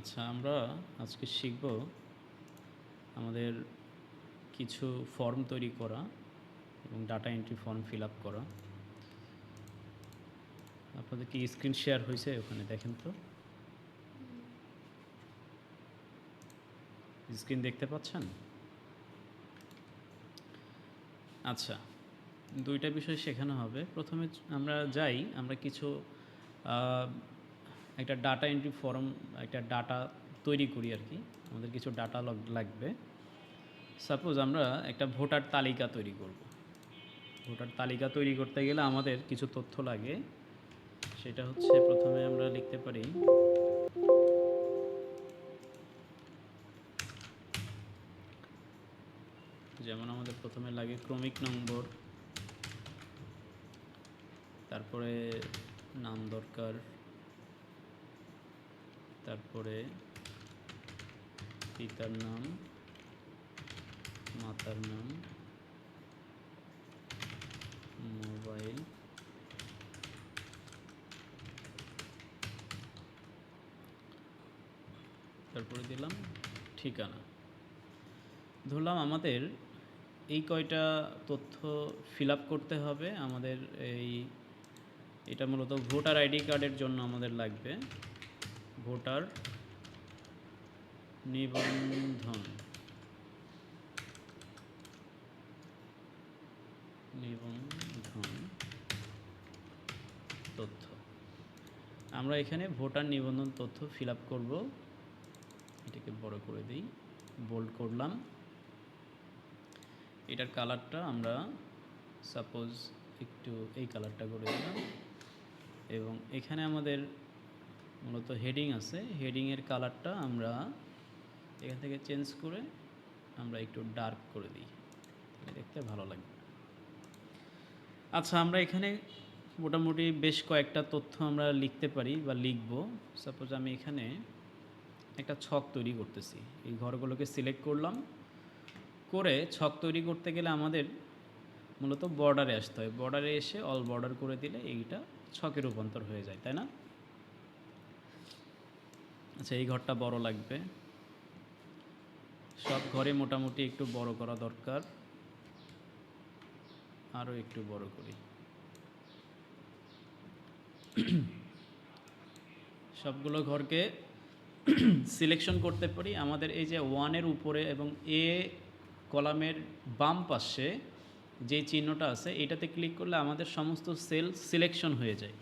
আচ্ছা আমরা আজকে শিখব আমাদের কিছু ফর্ম তৈরি করা এবং data entry form fill up করা। আপনাদের কি স্ক্রিন শেয়ার হয়েছে ওখানে দেখেন তো? স্ক্রিন দেখতে পাচ্ছেন? আচ্ছা দুইটা বিষয় শেখানো হবে। প্রথমে আমরা যাই, আমরা কিছু একটা ডাটা এন্ট্রি ফর্ম একটা ডাটা তৈরি করি আর কি। আমাদের কিছু ডাটা লাগবে। সাপোজ আমরা একটা ভোটার তালিকা তৈরি করব। ভোটার তালিকা তৈরি করতে গেলে আমাদের কিছু তথ্য লাগে। সেটা হচ্ছে প্রথমে আমরা লিখতে পারি, যেমন আমাদের প্রথমে লাগে ক্রমিক নম্বর, তারপরে নাম দরকার তারপরে পিতার নাম, মাতার নাম, মোবাইল, তারপরে দিলাম ঠিকানা। ধরলাম আমাদের এই কয়টা তথ্য ফিল করতে হবে, আমাদের এই, এটা মূলত ভোটার আইডি কার্ডের জন্য আমাদের লাগবে। ভোটার নিবন্ধন। নিবন্ধন তথ্য। আমরা এখানে ভোটার নিবন্ধন তথ্য ফিল আপ করব। এটাকে বড় করে দিই। বোল্ড করলাম। এটার কালারটা আমরা সাপোজ একটু এই কালারটা করে দিলাম। এবং এখানে আমাদের মূলত হেডিং আছে। হেডিংয়ের কালারটা আমরা এখান থেকে চেঞ্জ করে আমরা একটু ডার্ক করে দিই। দেখতে ভালো লাগবে আচ্ছা আমরা এখানে মোটামুটি বেশ কয়েকটা তথ্য আমরা লিখতে পারি বা লিখব। সাপোজ আমি এখানে একটা ছক তৈরি করতেছি। এই ঘরগুলোকে সিলেক্ট করলাম। করে ছক তৈরি করতে গেলে আমাদের মূলত বর্ডারে আসতে হয়। বর্ডারে এসে অল বর্ডার করে দিলে এইটা ছকে রূপান্তর হয়ে যায়, তাই না? আচ্ছা এই ঘরটা বড় লাগবে। সব ঘরে মোটামুটি একটু বড় করা দরকার। আরও একটু বড় করি। সবগুলো ঘরকে সিলেকশন করতে পারি। আমাদের এই যে ওয়ানের উপরে এবং এ কলামের বাম পাশে যে চিহ্নটা আছে, এটাতে ক্লিক করলে আমাদের সমস্ত সেল সিলেকশন হয়ে যায়।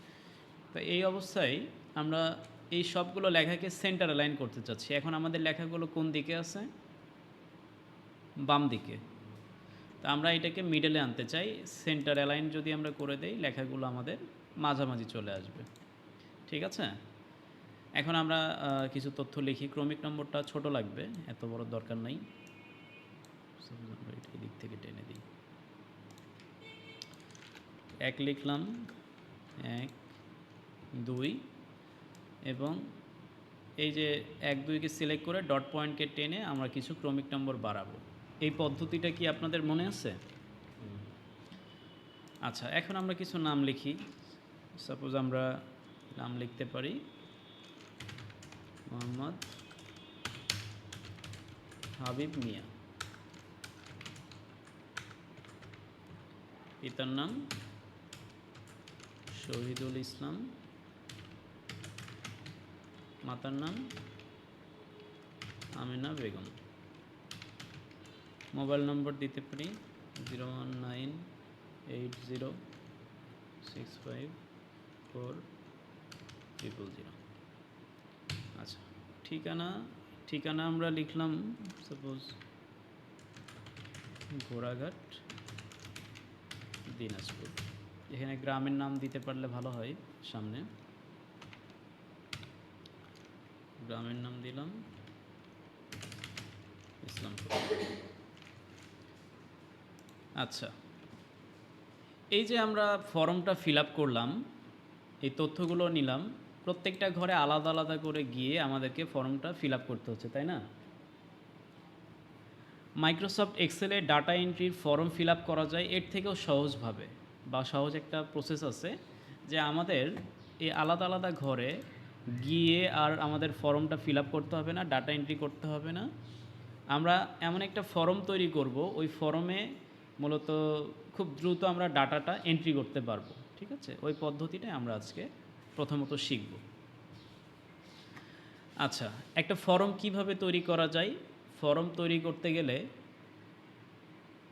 তো এই অবস্থায় আমরা এই সবগুলো লেখাকে সেন্টার অ্যালাইন করতে চাচ্ছি। এখন আমাদের লেখাগুলো কোন দিকে আছে? বাম দিকে। তো আমরা এটাকে মিডলে আনতে চাই। সেন্টার অ্যালাইন যদি আমরা করে দেই, লেখাগুলো আমাদের মাঝামাঝি চলে আসবে। ঠিক আছে? এখন আমরা কিছু তথ্য লিখি। ক্রমিক নম্বরটা ছোট লাগবে, এত বড় দরকার নাই। এদিক থেকে টেনে দিই। এক লিখলাম। এক, দুই এবং এই যে এক দুইকে সিলেক্ট করে ডট পয়েন্টকে টেনে আমরা কিছু ক্রমিক নম্বর বাড়াবো। এই পদ্ধতিটা কি আপনাদের মনে আছে? আচ্ছা এখন আমরা কিছু নাম লিখি। সাপোজ আমরা নাম লিখতে পারি মোহাম্মদ হাবিব মিয়া। পিতার নাম শহীদুল ইসলাম। মাতার নাম? আমিনা বেগম। মোবাইল নম্বর দিতে পারি zero one nine eight zero six five four triple zero. আচ্ছা ঠিকানা ঠিকানা আমরা লিখলাম সাপোজ ঘোড়াঘাট, দিনাজপুর। এখানে গ্রামের নাম দিতে পারলে ভালো হয়, সামনে। গ্রামের নাম দিলাম। ইসলামপুর আচ্ছা এই যে আমরা ফর্মটা ফিল করলাম, এই তথ্যগুলো নিলাম, প্রত্যেকটা ঘরে আলাদা আলাদা করে গিয়ে আমাদেরকে ফর্মটা ফিল করতে হচ্ছে, তাই না? মাইক্রোসফট এক্সেলে ডাটা এন্ট্রির ফর্ম ফিল করা যায় এর থেকেও সহজভাবে, বা সহজ একটা প্রসেস আছে যে আমাদের এই আলাদা আলাদা ঘরে গিয়ে আর আমাদের ফর্মটা ফিল আপ করতে হবে না, ডাটা এন্ট্রি করতে হবে না। আমরা এমন একটা ফর্ম তৈরি করব, ওই ফর্মে মূলত খুব দ্রুত আমরা ডাটাটা এন্ট্রি করতে পারব, ঠিক আছে? ওই পদ্ধতিটাই আমরা আজকে প্রথমত শিখব। আচ্ছা একটা ফর্ম কীভাবে তৈরি করা যায়? ফর্ম তৈরি করতে গেলে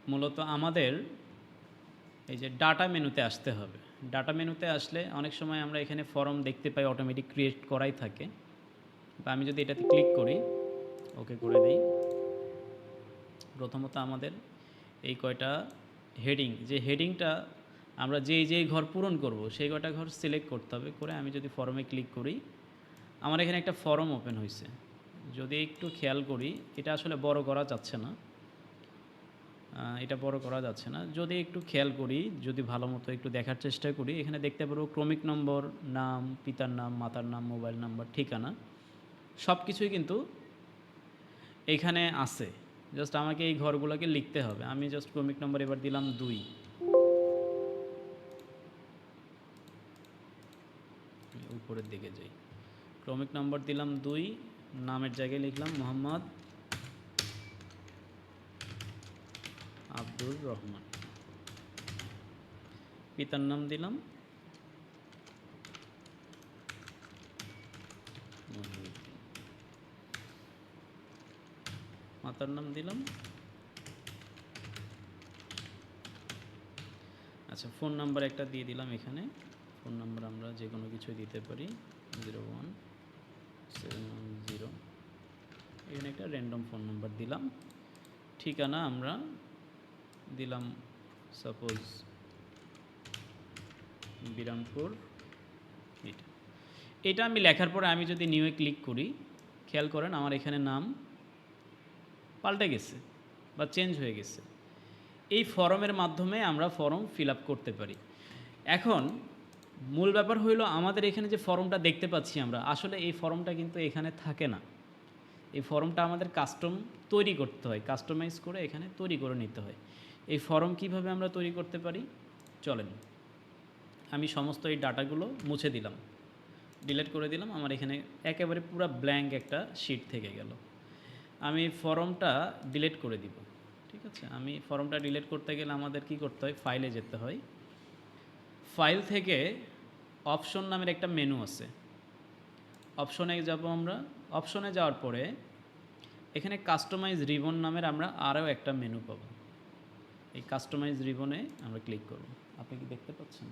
মূলত আমাদের এই যে ডাটা মেনুতে আসতে হবে। ডাটা মেনুতে আসলে অনেক সময় আমরা এখানে ফর্ম দেখতে পাই অটোমেটিক ক্রিয়েট করাই থাকে। বা আমি যদি এটাতে ক্লিক করি, ওকে করে দিই। প্রথমত আমাদের এই কয়টা হেডিং যে হেডিংটা আমরা যেই যেই ঘর পূরণ করব, সেই কয়টা ঘর সিলেক্ট করতে হবে করে আমি যদি ফর্মে ক্লিক করি, আমার এখানে একটা ফর্ম ওপেন হয়েছে যদি একটু খেয়াল করি, এটা আসলে বড় করা যাচ্ছে না। এটা বড় করা যাচ্ছে না। যদি একটু খেয়াল করি, যদি ভালো মতো একটু দেখার চেষ্টা করি, এখানে দেখতে পারব ক্রমিক নম্বর, নাম, পিতার নাম, মাতার নাম, মোবাইল নাম্বার, ঠিকানা সব কিছুই কিন্তু এখানে আছে। জাস্ট আমাকে এই ঘরগুলোকে লিখতে হবে। আমি জাস্ট ক্রমিক নম্বর এবার দিলাম দুই। উপরের দিকে যাই। ক্রমিক নম্বর দিলাম দুই, নামের জায়গায় লিখলাম মোহাম্মদ আব্দুর রহমান। পিতার নাম দিলাম। মাতার নাম দিলাম। আচ্ছা ফোন নাম্বার একটা দিয়ে দিলাম এখানে। ফোন নাম্বার আমরা যে কোনো কিছুই দিতে পারি। Zero one, seven one, zero. এখানে একটা র্যান্ডম ফোন নাম্বার দিলাম। ঠিকানা আমরা দিলাম সাপোজ বিরামপুর এটা এটা আমি লেখার পরে আমি যদি নিউয়ে ক্লিক করি, খেয়াল করেন আমার এখানে নাম পাল্টে গেছে বা চেঞ্জ হয়ে গেছে। এই ফর্মের মাধ্যমে আমরা ফর্ম ফিল করতে পারি। এখন মূল ব্যাপার হইল আমাদের এখানে যে ফর্মটা দেখতে পাচ্ছি আমরা, আসলে এই ফর্মটা কিন্তু এখানে থাকে না। এই ফর্মটা আমাদের কাস্টম তৈরি করতে হয় কাস্টমাইজ করে এখানে তৈরি করে নিতে হয়। এই ফর্ম কীভাবে আমরা তৈরি করতে পারি? চলেন, আমি সমস্ত এই ডাটাগুলো মুছে দিলাম। ডিলিট করে দিলাম, আমার এখানে একেবারে পুরো ব্ল্যাঙ্ক একটা শিট থেকে গেল। আমি ফর্মটা ডিলিট করে দিব, ঠিক আছে? আমি ফর্মটা ডিলেট করতে গেলে আমাদের কি করতে হয়? ফাইলে যেতে হয়। ফাইল থেকে অপশন নামের একটা মেনু আছে। অপশনে যাব আমরা। অপশনে যাওয়ার পরে এখানে কাস্টমাইজ রিবন নামের আমরা আরও একটা মেনু পাব। এই কাস্টমাইজ রিবনে আমরা ক্লিক করব। আপনি কি দেখতে পাচ্ছেন?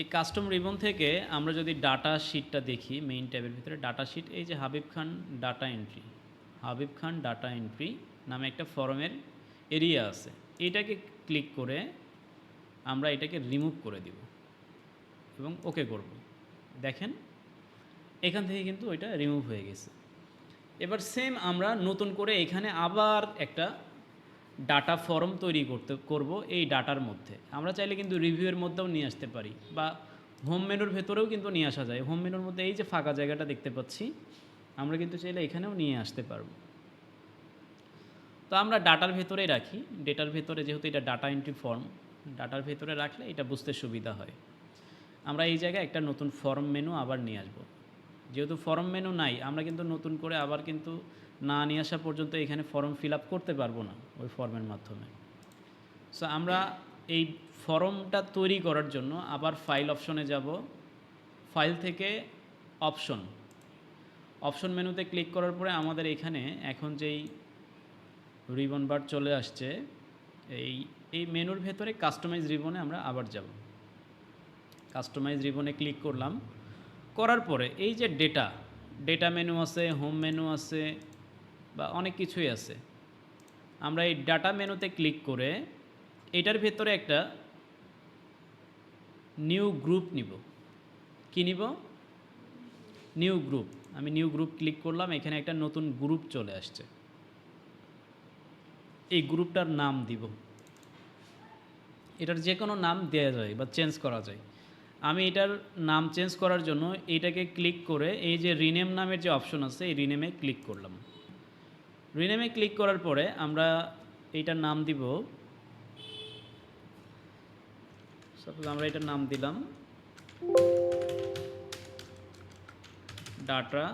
এই কাস্টম রিবন থেকে আমরা যদি ডাটা শিটটা দেখি মেইন ট্যাবের ভিতরে ডাটা শিট এই যে Habib Khan data entry Habib Khan data entry নামে একটা ফরমের এরিয়া আছে। এটাকে ক্লিক করে আমরা এটাকে রিমুভ করে দিব এবং ওকে করব। দেখেন, এখান থেকে কিন্তু ওইটা রিমুভ হয়ে গেছে। এবার সেম আমরা নতুন করে এখানে আবার একটা ডাটা ফর্ম তৈরি করতে, করব এই ডাটার মধ্যে। আমরা চাইলে কিন্তু রিভিউয়ের মধ্যেও নিয়ে আসতে পারি বা হোম মেনুর ভেতরেও কিন্তু নিয়ে আসা যায়। হোম মেনুর মধ্যে এই যে ফাঁকা জায়গাটা দেখতে পাচ্ছি, আমরা কিন্তু চাইলে এখানেও নিয়ে আসতে পারব। তো আমরা ডাটার ভেতরেই রাখি। ডেটার ভেতরে যেহেতু এটা ডাটা এন্ট্রি ফর্ম ডাটার ভেতরে রাখলে এটা বুঝতে সুবিধা হয়। আমরা এই জায়গায় একটা নতুন ফর্ম মেনু আবার নিয়ে আসব। যেহেতু ফর্ম মেনু নাই, আমরা কিন্তু নতুন করে আবার কিন্তু না নিয়ে আসা পর্যন্ত এখানে ফর্ম ফিল আপ করতে পারব না। ওই ফর্মের মাধ্যমে। সো আমরা এই ফর্মটা তৈরি করার জন্য আবার ফাইল অপশনে যাব। ফাইল থেকে অপশন অপশন মেনুতে ক্লিক করার পরে আমাদের এখানে এখন যেই রিবন বার চলে আসছে, এই এই মেনুর ভেতরে কাস্টমাইজ রিবনে আমরা আবার যাব। কাস্টমাইজ রিবনে ক্লিক করলাম। করার পরে এই যে ডেটা ডেটা মেনু আছে হোম মেনু আছে, বা অনেক কিছুই আছে। আমরা এই ডাটা মেনুতে ক্লিক করে এটার ভেতরে একটা নিউ গ্রুপ নিব। কি নিব? New group. আমি নিউ গ্রুপ ক্লিক করলাম, এখানে একটা নতুন গ্রুপ চলে আসছে। এই গ্রুপটার নাম দিব। এটার যে কোনো নাম দেওয়া যায় বা চেঞ্জ করা যায়। আমি এটার নাম চেঞ্জ করার জন্য এইটাকে ক্লিক করে এই যে রিনেম নামের যে অপশন আছে, এই রিনেমে ক্লিক করলাম। রিনেমে ক্লিক করার পরে আমরা এইটার নাম দিব। সাপোজ আমরা এটার নাম দিলাম। ডাটা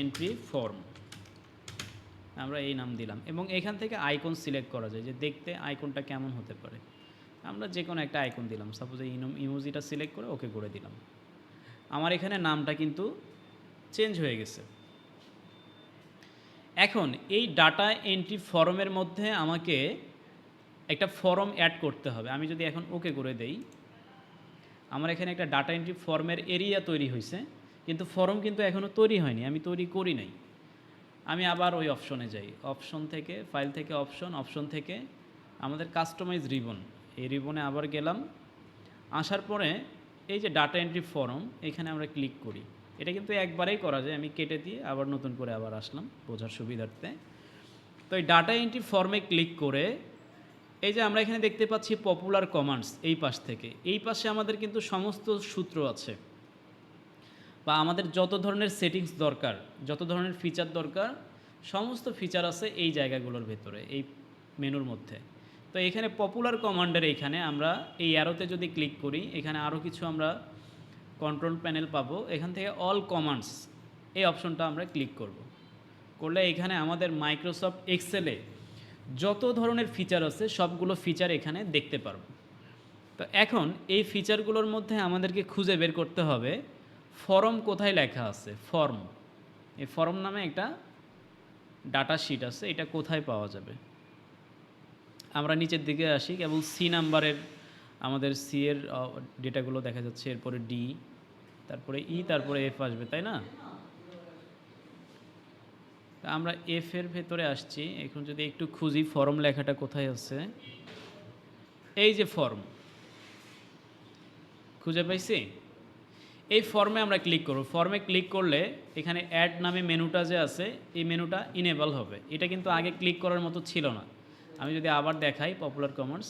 এন্ট্রি ফর্ম আমরা এই নাম দিলাম এবং এখান থেকে আইকন সিলেক্ট করা যায় যে দেখতে আইকনটা কেমন হতে পারে। আমরা যে কোনো একটা আইকন দিলাম। সাপোজ এই ইমোজিটা সিলেক্ট করে ওকে করে দিলাম। আমার এখানে নামটা কিন্তু চেঞ্জ হয়ে গেছে। এখন এই ডাটা এন্ট্রি ফর্মের মধ্যে আমাকে একটা ফর্ম অ্যাড করতে হবে। আমি যদি এখন ওকে করে দেই, আমার এখানে একটা ডাটা এন্ট্রি ফর্মের এরিয়া তৈরি হয়েছে, কিন্তু ফর্ম কিন্তু এখনও তৈরি হয়নি, আমি তৈরি করি নাই। আমি আবার ওই অপশনে যাই। অপশন থেকে ফাইল থেকে অপশন অপশন থেকে আমাদের কাস্টমাইজ রিবন এই রিবনে আবার গেলাম। আসার পরে এই যে ডাটা এন্ট্রি ফর্ম, এখানে আমরা ক্লিক করি। এটা কিন্তু একবারেই করা যায়। আমি কেটে দিয়ে আবার নতুন করে আবার আসলাম বোঝার সুবিধার্থে। তো এই ডাটা এন্ট্রি ফর্মে ক্লিক করে এই যে আমরা এখানে দেখতে পাচ্ছি পপুলার কমান্ডস এই পাশ থেকে। এই পাশে আমাদের কিন্তু সমস্ত সূত্র আছে। বা আমাদের যত ধরনের সেটিংস দরকার, যত ধরনের ফিচার দরকার, সমস্ত ফিচার আছে এই জায়গাগুলোর ভেতরে, এই মেনুর মধ্যে। তো এখানে পপুলার কমান্ডের এইখানে আমরা এই অ্যারোতে যদি ক্লিক করি, এখানে আরও কিছু আমরা কন্ট্রোল প্যানেল পাবো, এখান থেকে অল কমান্ডস এই অপশনটা আমরা ক্লিক করব। করলে এখানে আমাদের মাইক্রোসফট এক্সেলে যত ধরনের ফিচার আছে, সবগুলো ফিচার এখানে দেখতে পারব। তো এখন এই ফিচারগুলোর মধ্যে আমাদেরকে খুঁজে বের করতে হবে ফর্ম কোথায় লেখা আছে? ফর্ম এই ফর্ম নামে একটা ডাটা শিট আছে, এটা কোথায় পাওয়া যাবে? আমরা নিচের দিকে আসি, কেবল সি নাম্বারের আমাদের সি এর ডেটাগুলো দেখা যাচ্ছে, এরপরে ডি তারপরে ই তারপরে এফ আসবে, তাই না? আমরা এফ এর ভেতরে আসছি, এখন যদি একটু খুঁজি ফর্ম লেখাটা কোথায় আছে? এই যে ফর্ম খুঁজে পাইছি? এই ফর্মে আমরা ক্লিক করব। ফর্মে ক্লিক করলে এখানে অ্যাড নামে মেনুটা যে আছে, এই মেনুটা ইনেবল হবে। এটা কিন্তু আগে ক্লিক করার মতো ছিল না। আমি যদি আবার দেখাই পপুলার কমার্স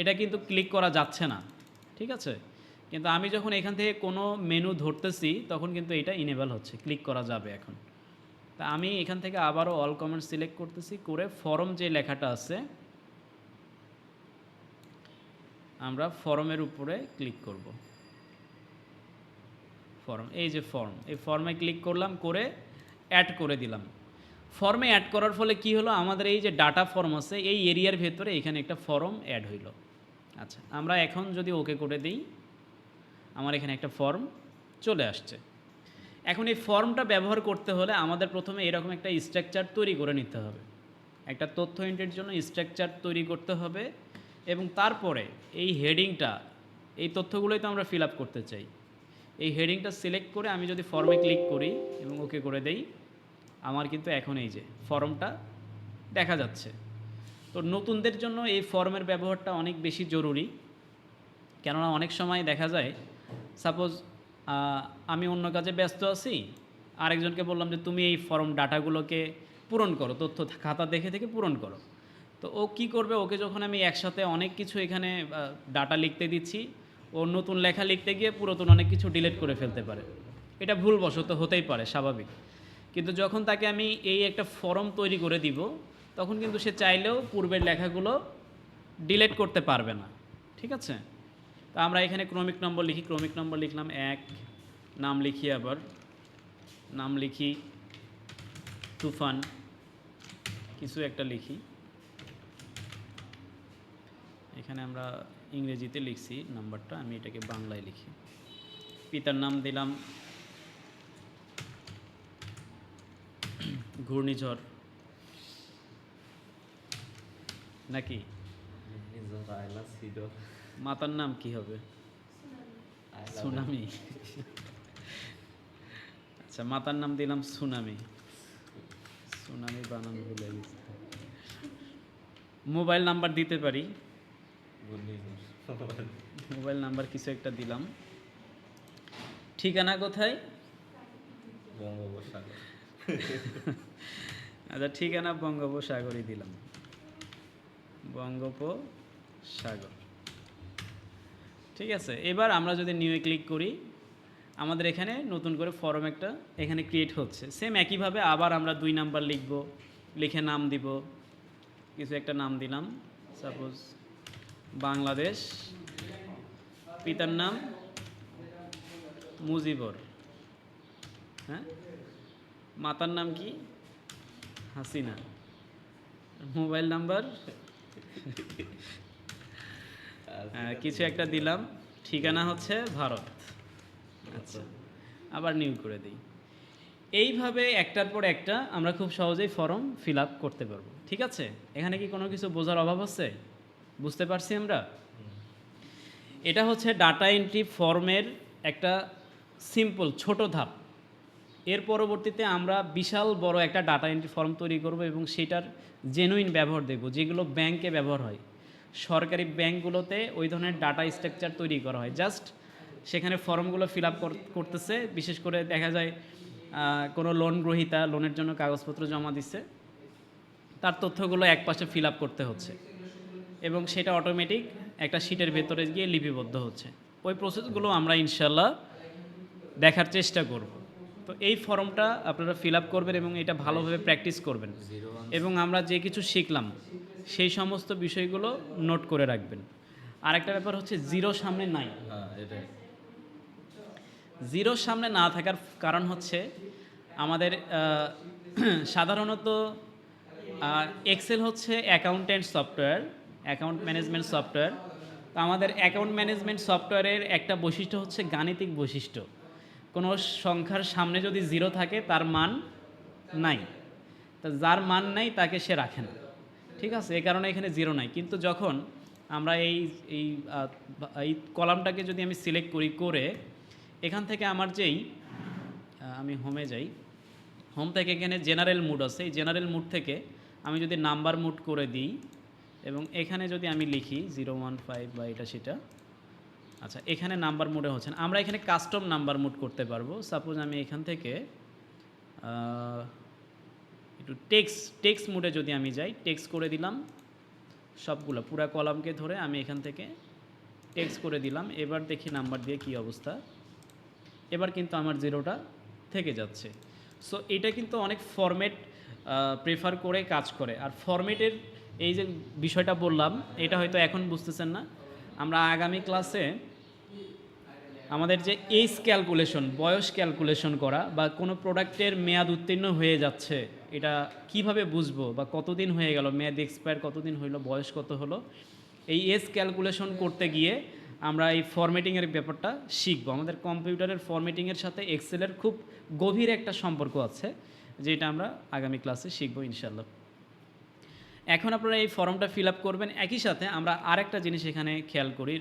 এটা কিন্তু ক্লিক করা যাচ্ছে না, ঠিক আছে? কিন্তু আমি যখন এখান থেকে কোনো মেনু ধরতেছি, তখন কিন্তু এটা ইনেবল হচ্ছে ক্লিক করা যাবে এখন। তা আমি এখান থেকে আবারও অল কমেন্ট সিলেক্ট করতেছি, করে ফরম যে লেখাটা আছে, আমরা ফরমের উপরে ক্লিক করব। ফর্ম এই যে ফর্ম এই ফর্মে ক্লিক করলাম, করে অ্যাড করে দিলাম। ফর্মে অ্যাড করার ফলে কি হলো? আমাদের এই যে ডাটা ফর্ম আছে, এই এরিয়ার ভেতরে এখানে একটা ফর্ম অ্যাড হইল। আচ্ছা আমরা এখন যদি ওকে করে দিই, আমার এখানে একটা ফর্ম চলে আসছে। এখন এই ফর্মটা ব্যবহার করতে হলে আমাদের প্রথমে এরকম একটা স্ট্রাকচার তৈরি করে নিতে হবে। একটা তথ্য এন্ট্রির জন্য স্ট্রাকচার তৈরি করতে হবে এবং তারপরে এই হেডিংটা এই তথ্যগুলোই তো আমরা ফিল আপ করতে চাই। এই হেডিংটা সিলেক্ট করে আমি যদি ফর্মে ক্লিক করি এবং ওকে করে দেই, আমার কিন্তু এখন এই যে ফর্মটা দেখা যাচ্ছে। তো নতুনদের জন্য এই ফর্মের ব্যবহারটা অনেক বেশি জরুরি। কেননা অনেক সময় দেখা যায় সাপোজ আমি অন্য কাজে ব্যস্ত আছি, আরেকজনকে বললাম যে, তুমি এই ফর্ম ডাটাগুলোকে পূরণ করো, তথ্য খাতা দেখে থেকে পূরণ করো। তো ও কি করবে? ওকে যখন আমি একসাথে অনেক কিছু এখানে ডাটা লিখতে দিচ্ছি, ও নতুন লেখা লিখতে গিয়ে পুরাতন অনেক কিছু ডিলিট করে ফেলতে পারে। এটা ভুলবশত হতেই পারে, স্বাভাবিক। কিন্তু যখন তাকে আমি এই একটা ফর্ম তৈরি করে দিব তখন কিন্তু সে চাইলেও পূর্বের লেখাগুলো ডিলিট করতে পারবে না। ঠিক আছে? তা আমরা এখানে ক্রমিক নম্বর লিখি, ক্রমিক নম্বর লিখলাম এক, নাম লিখি আবার। নাম লিখি তুফান, কিছু একটা লিখি। এখানে আমরা ইংরেজিতে লিখছি নাম্বারটা, আমি এটাকে বাংলায় লিখি। পিতার নাম দিলাম ঘূর্ণিঝড়। নাকি? মাতার নাম কি হবে? সুনামি। আচ্ছা মাতার নাম দিলাম সুনামি। সুনামি বানান ভুলে গেছি। মোবাইল নাম্বার দিতে পারি? মোবাইল নাম্বার কিছু একটা দিলাম। ঠিকানা কোথায়? বঙ্গোপসাগর। আচ্ছা ঠিকানা বঙ্গোপসাগরই দিলাম। বঙ্গোপসাগর। ঠিক আছে, এবার আমরা যদি নিউয়ে ক্লিক করি, আমাদের এখানে নতুন করে ফর্ম একটা এখানে ক্রিয়েট হচ্ছে। সেম একইভাবে আবার আমরা দুই নাম্বার লিখব, লিখে নাম দিব। কিছু একটা নাম দিলাম। সাপোজ বাংলাদেশ, পিতার নাম মুজিবর। হ্যাঁ? মাতার নাম কি? হাসিনা। মোবাইল নাম্বার কিছু একটা দিলাম। ঠিকানা হচ্ছে ভারত। আচ্ছা আবার নিউ করে দিই। এইভাবে একটার পর একটা আমরা খুব সহজেই ফর্ম ফিল আপ করতে পারব। ঠিক আছে? এখানে কি কোনো কিছু বোঝার অভাব আছে? বুঝতে পারছি আমরা? এটা হচ্ছে ডাটা এন্ট্রি ফর্মের একটা সিম্পল ছোট ধাপ। এর পরবর্তীতে আমরা বিশাল বড় একটা ডাটা এন্ট্রি ফর্ম তৈরি করব এবং সেটার জেনুইন ব্যবহার দেখব, যেগুলো ব্যাংকে ব্যবহার হয়। সরকারি ব্যাংকগুলোতে ওই ধরনের ডাটা স্ট্রাকচার তৈরি করা হয়। জাস্ট সেখানে ফর্মগুলো ফিল আপ করতেছে, বিশেষ করে দেখা যায় কোনো লোন গ্রহীতা লোনের জন্য কাগজপত্র জমা দিচ্ছে তার তথ্যগুলো এক পাশে ফিল আপ করতে হচ্ছে এবং সেটা অটোমেটিক একটা শিটের ভেতরে গিয়ে লিপিবদ্ধ হচ্ছে। ওই প্রসেসগুলো আমরা ইনশাল্লাহ দেখার চেষ্টা করব। তো এই ফর্মটা আপনারা ফিল আপ করবেন এবং এটা ভালোভাবে প্র্যাকটিস করবেন। এবং আমরা যে কিছু শিখলাম সেই সমস্ত বিষয়গুলো নোট করে রাখবেন। আরেকটা ব্যাপার হচ্ছে জিরো সামনে নাই। হ্যাঁ এটাই। জিরোর সামনে না থাকার কারণ হচ্ছে আমাদের সাধারণত এক্সেল হচ্ছে accountant software account management software তো আমাদের অ্যাকাউন্ট ম্যানেজমেন্ট সফটওয়্যারের একটা বৈশিষ্ট্য হচ্ছে গাণিতিক বৈশিষ্ট্য। কোনো সংখ্যার সামনে যদি জিরো থাকে, তার মান নাই। তা যার মান নাই, তাকে সে রাখে না। ঠিক আছে? এ কারণে এখানে জিরো নাই। কিন্তু যখন আমরা এই এই এই কলামটাকে যদি আমি সিলেক্ট করি করে, এখান থেকে আমার যেই আমি হোমে যাই। হোম থেকে এখানে জেনারেল মুড আছে। এই জেনারেল মুড থেকে আমি যদি নাম্বার মুড করে দিই, এবং এখানে যদি আমি লিখি জিরো ওয়ান ফাইভ বা এটা সেটা আচ্ছা এখানে নাম্বার মোডে হচ্ছে না। আমরা এখানে কাস্টম নাম্বার মোড করতে পারব। সাপোজ আমি এখান থেকে একটু টেক্স টেক্স মোডে যদি আমি যাই টেক্স করে দিলাম সবগুলো। পুরা কলামকে ধরে আমি এখান থেকে টেক্স করে দিলাম। এবার দেখি নাম্বার দিয়ে কি অবস্থা। এবার কিন্তু আমার জিরোটা থেকে যাচ্ছে। সো এটা কিন্তু অনেক ফরম্যাট প্রেফার করে কাজ করে। আর ফরম্যাটের এই যে বিষয়টা বললাম, এটা হয়তো এখন বুঝতেছেন না। আমরা আগামী ক্লাসে আমাদের যে এইজ ক্যালকুলেশন, বয়স ক্যালকুলেশন করা বা কোনো প্রোডাক্টের মেয়াদ উত্তীর্ণ হয়ে যাচ্ছে, এটা কীভাবে বুঝব বা কতদিন হয়ে গেল, মেয়াদ এক্সপায়ার কতদিন হইল, বয়স কত হলো, এই এজ ক্যালকুলেশন করতে গিয়ে আমরা এই ফরম্যাটিংয়ের ব্যাপারটা শিখব। আমাদের কম্পিউটারের ফরম্যাটিংয়ের সাথে এক্সেলের খুব গভীর একটা সম্পর্ক আছে, যেটা আমরা আগামী ক্লাসে শিখব ইনশাল্লাহ এখন আপনারা এই ফর্মটা ফিল আপ করবেন। একই সাথে আমরা আরেকটা জিনিস এখানে খেয়াল করি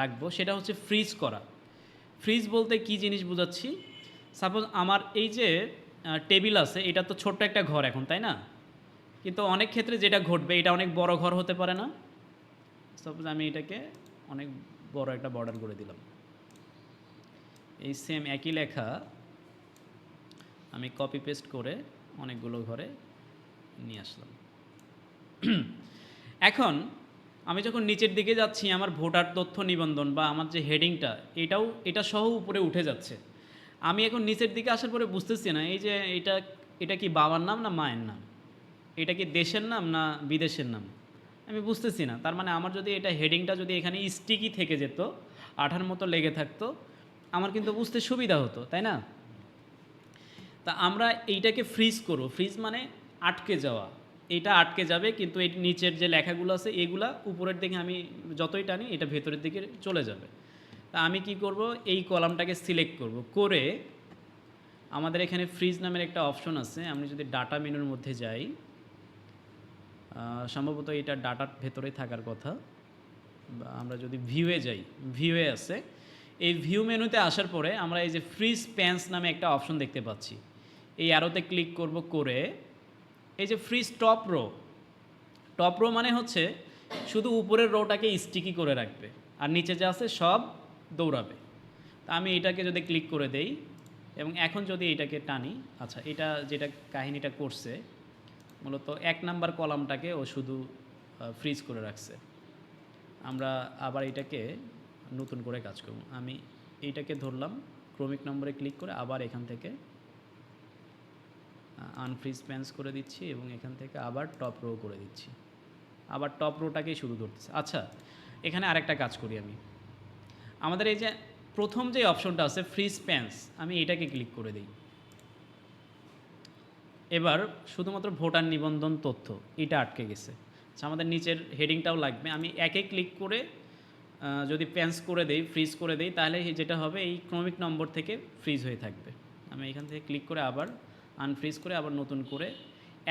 রাখব। সেটা হচ্ছে ফ্রিজ করা। ফ্রিজ বলতে কি জিনিস বোঝাচ্ছি? সাপোজ আমার এই যে টেবিল আছে, এটা তো ছোট্ট একটা ঘর এখন, তাই না? কিন্তু অনেক ক্ষেত্রে যেটা ঘটবে, এটা অনেক বড় ঘর হতে পারে না। সাপোজ আমি এটাকে অনেক বড় একটা বর্ডার করে দিলাম। এই সেম একই লেখা, আমি কপি পেস্ট করে অনেকগুলো ঘরে নিয়ে আসলাম। এখন আমি যখন নিচের দিকে যাচ্ছি, আমার ভোটার তথ্য নিবন্ধন বা আমার যে হেডিংটা, এটাও, এটা সহ উপরে উঠে যাচ্ছে। আমি এখন নিচের দিকে আসার পরে বুঝতেছি না, এই যে এটা এটা কি বাবার নাম না মায়ের নাম? এটা কি দেশের নাম না বিদেশের নাম? আমি বুঝতেছি না, তার মানে আমার যদি এটা হেডিংটা যদি এখানে স্টিকি থেকে যেত, আঠার মতো লেগে থাকতো, আমার কিন্তু বুঝতে সুবিধা হতো, তাই না? তা আমরা এইটাকে ফ্রিজ করব। ফ্রিজ মানে আটকে যাওয়া। এটা আটকে যাবে, কিন্তু এই নিচের যে লেখাগুলো আছে, এগুলা উপরের দিকে আমি যতই টানি, এটা ভেতরের দিকে চলে যাবে। তা আমি কি করব? এই কলামটাকে সিলেক্ট করব। করে আমাদের এখানে ফ্রিজ নামের একটা অপশন আছে। আমি যদি ডাটা মেনুর মধ্যে যাই সম্ভবত এটা ডাটার ভেতরে থাকার কথা। বা আমরা যদি ভিউয়ে যাই ভিউয়ে আছে। এই ভিউ মেনুতে আসার পরে আমরা এই যে ফ্রিজ প্যান্স নামে একটা অপশন দেখতে পাচ্ছি। এই আরোতে ক্লিক করব করে এই যে freeze top row top row মানে হচ্ছে শুধু উপরের রোটাকে স্টিকি করে রাখবে, আর নিচে যা আছে সব দৌড়াবে। তা আমি এটাকে যদি ক্লিক করে দেই, এবং এখন যদি এটাকে টানি আচ্ছা এটা যেটা কাহিনীটা করছে, মূলত এক নাম্বার কলামটাকে ও শুধু ফ্রিজ করে রাখছে। আমরা আবার এটাকে নতুন করে কাজ করব। আমি এইটাকে ধরলাম, ক্রমিক নম্বরে ক্লিক করে আবার এখান থেকে আনফ্রিজ প্যান্স করে দিচ্ছি এবং এখান থেকে আবার টপ রো করে দিচ্ছি। আবার টপ রোটাকেই শুরু করতেছে। আচ্ছা এখানে আরেকটা কাজ করি আমি। আমাদের এই যে প্রথম যে অপশনটা আছে ফ্রিজ প্যান্স আমি এটাকে ক্লিক করে দিই। এবার শুধুমাত্র ভোটার নিবন্ধন তথ্য, এটা আটকে গেছে। আচ্ছা আমাদের নিচের হেডিংটাও লাগবে। আমি একে ক্লিক করে যদি প্যান্স করে দেই ফ্রিজ করে দেই, তাহলে যেটা হবে, এই ক্রমিক নম্বর থেকে ফ্রিজ হয়ে থাকবে। আমি এখান থেকে ক্লিক করে আবার আনফ্রিজ করে আবার নতুন করে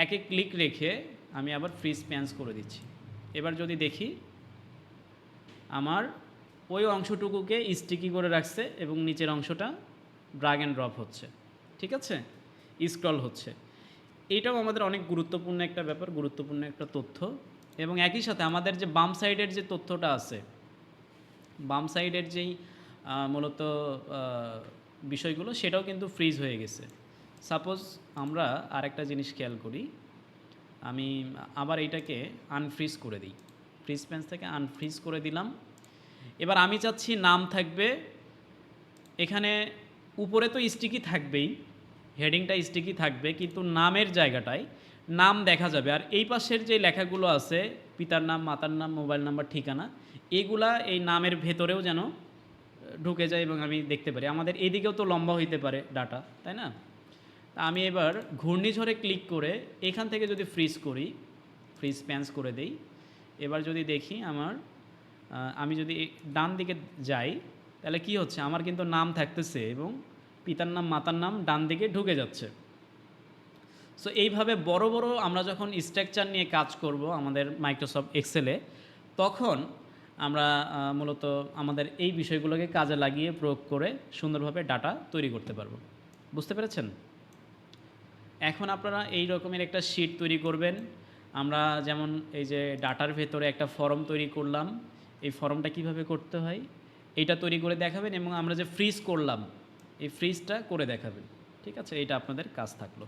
একে ক্লিক রেখে আমি আবার ফ্রিজ প্যান্স করে দিচ্ছি। এবার যদি দেখি, আমার ওই অংশটুকুকে স্টিকি করে রাখছে এবং নিচের অংশটা ড্রাগ অ্যান্ড ড্রপ হচ্ছে। ঠিক আছে? স্ক্রল হচ্ছে। এটাও আমাদের অনেক গুরুত্বপূর্ণ একটা ব্যাপার, গুরুত্বপূর্ণ একটা তথ্য। এবং একই সাথে আমাদের যে বাম সাইডের যে তথ্যটা আছে, বাম সাইডের যেই মূলত বিষয়গুলো, সেটাও কিন্তু ফ্রিজ হয়ে গেছে। সাপোজ আমরা আরেকটা জিনিস খেয়াল করি। আমি আবার এইটাকে আনফ্রিজ করে দিই। ফ্রিজ প্যান্স থেকে আনফ্রিজ করে দিলাম। এবার আমি চাচ্ছি নাম থাকবে, এখানে উপরে তো স্টিকি থাকবেই হেডিংটা স্টিকি থাকবে, কিন্তু নামের জায়গাটায় নাম দেখা যাবে। আর এই পাশের যে লেখাগুলো আছে, পিতার নাম, মাতার নাম মোবাইল নাম্বার ঠিকানা, এগুলা এই নামের ভেতরেও যেন ঢুকে যায় এবং আমি দেখতে পারি। আমাদের এদিকেও তো লম্বা হইতে পারে ডাটা তাই না? আমি এবার ঘূর্ণিঝড়ে ক্লিক করে এখান থেকে যদি ফ্রিজ করি ফ্রিজ প্যান্স করে দেই, এবার যদি দেখি আমার আমি যদি ডান দিকে যাই, তাহলে কি হচ্ছে? আমার কিন্তু নাম থাকতেছে এবং পিতার নাম, মাতার নাম ডান দিকে ঢুকে যাচ্ছে। সো এইভাবে বড় বড় আমরা যখন স্ট্রাকচার নিয়ে কাজ করব আমাদের মাইক্রোসফট এক্সেলে তখন আমরা মূলত আমাদের এই বিষয়গুলোকে কাজে লাগিয়ে প্রয়োগ করে সুন্দরভাবে ডাটা তৈরি করতে পারব। বুঝতে পেরেছেন? এখন আপনারা এই রকমের একটা শিট তৈরি করবেন। আমরা যেমন এই যে ডাটার ভেতরে একটা ফর্ম তৈরি করলাম, এই ফর্মটা কীভাবে করতে হয় এটা তৈরি করে দেখাবেন এবং আমরা যে ফ্রিজ করলাম, এই ফ্রিজটা করে দেখাবেন। ঠিক আছে? এটা আপনাদের কাজ থাকল।